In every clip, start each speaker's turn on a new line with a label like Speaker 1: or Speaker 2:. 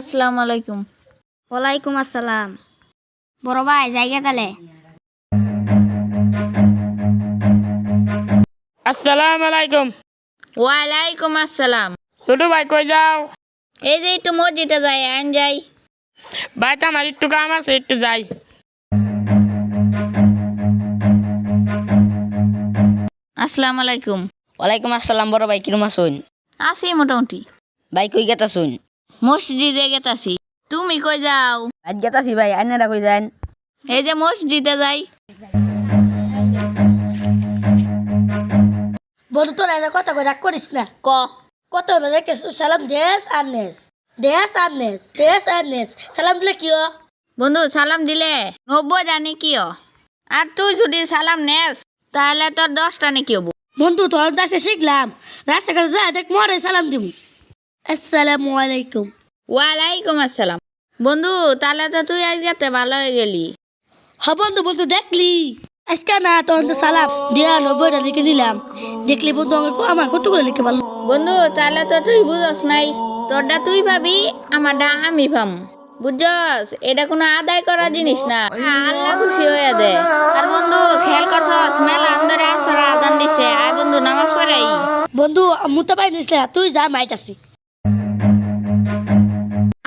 Speaker 1: আসসালামু আলাইকুম।
Speaker 2: ওয়ালাইকুম আসসালাম। বড় ভাই জায়গা তালে?
Speaker 3: আসসালামু আলাইকুম।
Speaker 1: ওয়ালাইকুম আসসালাম।
Speaker 3: ছোট ভাই কই যাও?
Speaker 1: এই যে একটু মসজিদে যাই আইন যাই।
Speaker 3: ভাই তো আমার একটু কাম আছে একটু যাই।
Speaker 1: আসসালামু আলাইকুম।
Speaker 4: ওয়ালাইকুম আসসালাম বড় ভাই কিরম আছুন?
Speaker 1: আছি মোটামুটি।
Speaker 4: ভাই কই গেতাছুন?
Speaker 1: মসজিদে গেতাছি। তুমি কই যাও?
Speaker 4: আজ গেতাছি ভাই আইনারা কই যান?
Speaker 1: এই যে মসজিদে যাই।
Speaker 5: বন্ধু তোরা এটা কথা কই রাগ করিস না?
Speaker 1: ক?
Speaker 5: কত হলো রেখে সালাম দেশ আর নেস। দেশ আর নেস দেশ আর নেস। সালাম দিলে কি হয়?
Speaker 1: বন্ধু সালাম দিলে নব্বই জানি কি হ? আর তুই যদি সালাম নেস তাহলে তোর দশটা নাকি হব।
Speaker 5: বন্ধু তোর দাসে শিখলাম। রাস্তাঘাটে যা দেখ মরে সালাম দিব আসসালামু আলাইকুম।
Speaker 1: ওয়ালাইকুম আসসালাম। বন্ধু তাহলে তো তুই আজকে ভালো হয়ে গেলি।
Speaker 5: হ বন্ধু বন্ধু দেখলি। আজকে না তোর তো সালাম দিয়া নব্বইটা লিখে নিলাম। দেখলি বন্ধু আমার আমার কতগুলো লিখে পারল?
Speaker 1: বন্ধু তাহলে তো তুই বুঝস নাই। তোরটা তুই ভাবি আমারটা আমি ভাম বুঝছস এটা কোনো আদায় করা জিনিস না। আল্লাহ খুশি হয়ে দে। আর বন্ধু খেয়াল করছস মেলা আন্দরে আসর আদান দিছে। আর বন্ধু নামাজ পড়াই।
Speaker 5: বন্ধু মুতা পাই নিস তুই যা মাইট আছি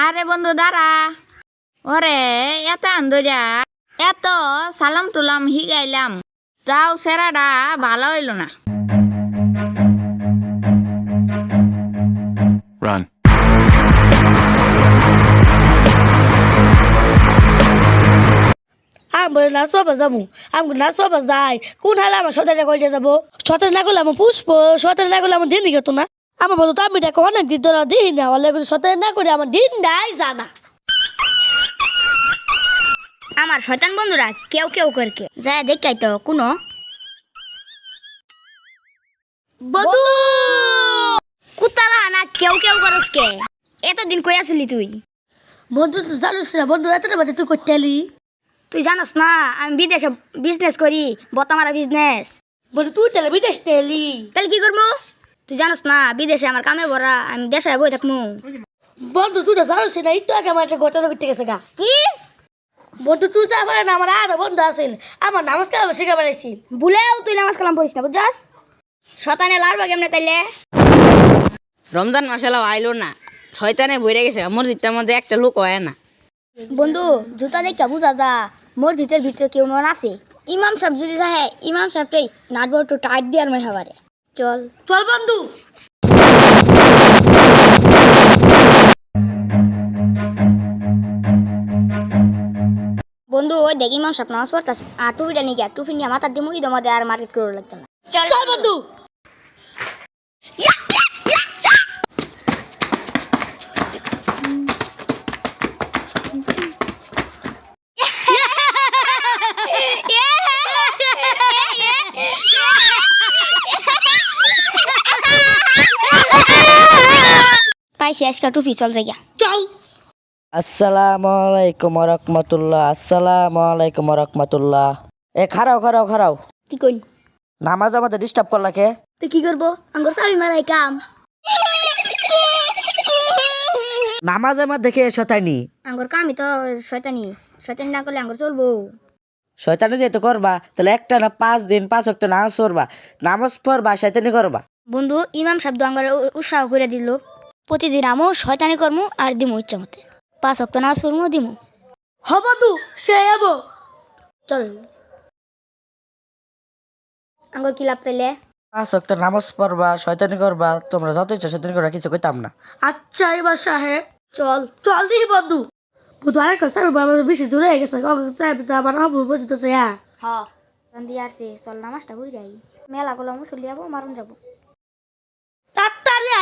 Speaker 1: আরে বন্ধু দাঁড়া। ওরে এত আন্দরিয়া এত সালাম টুলাম হিগাইলাম। তাও সেরাটা ভালো হইল না।
Speaker 6: Run.
Speaker 5: আমি বলে নাচ পাবা যাব আমি নাচ পাবা যাই। কোন হালে আমার সতেরটা করে যাব? সতেরো না করলে আমার পুষ্প সতেরো না করলে আমার দিন গেত না। আমার বলো তো আমি দেখো অনেক দিন ধরে দিই না বলে সতেরো না করে আমার দিন নাই জানা।
Speaker 2: আমার শয়তান বন্ধুরা কেউ কেউ করকে। যায় দেখাই তো কোনো।
Speaker 5: বন্ধু!
Speaker 2: কুতালা না কেউ কেউ করস কে এতদিন কই আসলি তুই?
Speaker 5: বন্ধু তো জানিস না বন্ধু এতটা বাদে তুই করতে
Speaker 2: তুই জানোস না আমি বিদেশে বিজনেস করি বতামারা বিজনেস
Speaker 5: বন্ধু তুই তাহলে বিদেশ তেলি
Speaker 2: তাহলে কি করব? তুই জানোস না বিদেশে আমার কামে ভরা আমি দেশে বই থাকব
Speaker 5: বন্ধু তুই তো জানিস না একটু আগে আমার একটা ঘটনা করতে গেছে গা।
Speaker 2: কি?
Speaker 5: বন্ধু তুই যা পারে না আমার আরও বন্ধু আছিল আমার নামাজ কালাম শিখা বেড়াইছি।
Speaker 2: ভুলেও তুই নামাজ কালাম পড়িস না বুঝছস? শতানে লাড়বা কেমনে তাইলে।
Speaker 4: রমজান মাসালাও আইলো না শয়তানে বইরে গেছে মসজিদটার মধ্যে একটা লোক হয় না।
Speaker 2: বন্ধু জুতা দেখা বুঝা যা মসজিদের ভিতরে কেউ নন আছে। ইমাম সাহেব যদি যায় ইমাম সাহেবটাই নাটবো একটু টাইট দিয়ে আর মেয়ে হাবারে চল।
Speaker 5: চল বন্ধু।
Speaker 2: বন্ধু ওই দেখি মাম স্বপ্ন নামাজ পড়তাছে। আর টুপিটা নিয়ে গিয়া টুপি নিয়ে মাথার দিয়ে মুই দমাদে আর মার্কেট করে লাগতো না। চল
Speaker 5: বন্ধু।
Speaker 2: পাইছি আজকে টুপি চল যাইয়া
Speaker 5: চল।
Speaker 7: আসসালামু আলাইকুম রহমতুল্লাহ আসসালামু আলাইকুম রহমতুল্লাহ এ খারাও খারাও খারাও
Speaker 2: কি কই
Speaker 7: নামাজ আমাদের ডিস্টার্ব করলা কে?
Speaker 2: তুই কি করব? আঙ্গুর চাবি মারাই কাম।
Speaker 7: নামাজ আমার দেখে শতানি
Speaker 2: আঙ্গুর কামই তো শয়তানি। শয়তানি না করলে আঙ্গুর চলবো।
Speaker 7: শয়তানি যেহেতু করবা তাহলে একটা না পাঁচ দিন পাঁচ অক্ট নামাজ পড়বা। নামাজ পড়বা শয়তানি করবা।
Speaker 2: বন্ধু ইমাম শব্দ আঙ্গারে উৎসাহ করে দিল। প্রতিদিন আমও শয়তানি করমু আর দিমু ইচ্ছা মতে। পাঁচ অক্ত নামাজ পড়মু দিমু।
Speaker 5: হ বন্ধু সে যাব
Speaker 2: চল। আঙ্গুর কি লাভ তাইলে
Speaker 7: পাঁচ অক্ট নামাজ পড়বা শয়তানি করবা তোমরা যত ইচ্ছা শয়তানি করবা কিছু কইতাম না।
Speaker 5: আচ্ছা এবার সাহেব।
Speaker 2: চল।
Speaker 5: চল দিই বন্ধু। বুধ সাহেব বাবা বেশি দূরে হয়ে গেছে। সাহেব আমার হবু বুঝতেছে হ্যাঁ?
Speaker 2: হ। রান্দি আসছে চল নামাজটা হই রাই মেলা গুলো মুসলি যাব মারুন যাব।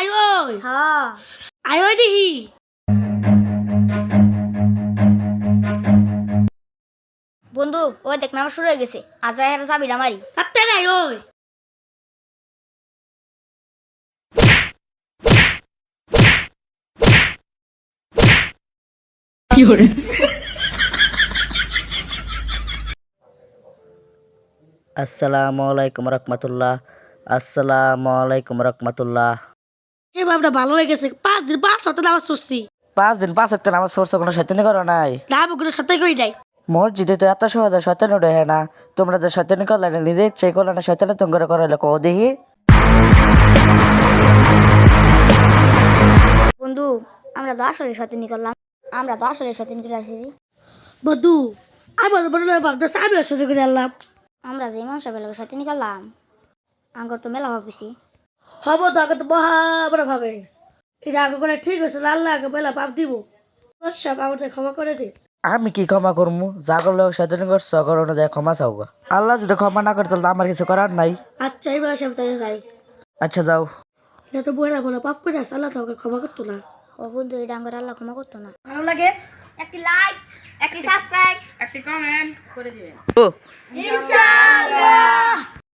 Speaker 5: আয় ওই
Speaker 2: হ্যাঁ
Speaker 5: আয় দিহি
Speaker 2: বন্ধু ওই দেখ নামাজ শুরু হয়ে গেছে। আজ হেরা চাবিটা মারি।
Speaker 5: তাড়াতাড়ি আয় ওই
Speaker 7: আসসালামু আলাইকুম রহমতুল্লাহ। আসসালামু আলাইকুম রহমতুল্লাহ।
Speaker 5: সে বাবটা ভালো হয়ে গেছে। পাঁচ দিন পাঁচ সপ্তাহ নামাজ পড়ছি।
Speaker 7: পাঁচ দিন পাঁচ ওয়াক্ত নামাজ পড়ছো কোনো শয়তানি করো নাই।
Speaker 5: না আমি কোনো সাথে কই যাই
Speaker 7: মসজিদে তো এত সহজে শয়তানি উঠে না। তোমরা যে শয়তানি করলে না নিজে ইচ্ছে করলে না শয়তানি তোমার করাইলে কও দেখি।
Speaker 2: বন্ধু আমরা তো আসলে সতিনি করলাম। আমরা তো আসলে সতিনি করে আসছি
Speaker 5: বন্ধু আমার হয় ভাবতেছে আমি সাথে করে আনলাম।
Speaker 2: আমরা যে ইমাম সাহেবের সতিনি করলাম আঙ্গর তো মেলা ভাবছি
Speaker 5: হব তো আগে তো মহা বড় ভাবে। এটা আগে করে ঠিক আছে আল্লাহ আগে বেলা পাপ দিব। সব আমাদের ক্ষমা করে দিন
Speaker 7: আমি কি ক্ষমা করব যা করলে শয়তানি করছ করো না যায় ক্ষমা চাও গা। আল্লাহ যদি ক্ষমা না করে তাহলে তো আমার কিছু করার নাই।
Speaker 5: আচ্ছা এবার সব তাই যাই।
Speaker 7: আচ্ছা যাও।
Speaker 5: এটা তো বইরা বলে পাপ করে আল্লাহ তো ওকে ক্ষমা করতো না।
Speaker 2: ও বন্ধু এটা আঙ্গর আল্লাহ ক্ষমা করতো না।
Speaker 5: ভালো লাগে?
Speaker 2: একটি লাইক একটি সাবস্ক্রাইব
Speaker 3: একটি কমেন্ট করে দিবেন।
Speaker 7: ও।
Speaker 2: ইনশাআল্লাহ।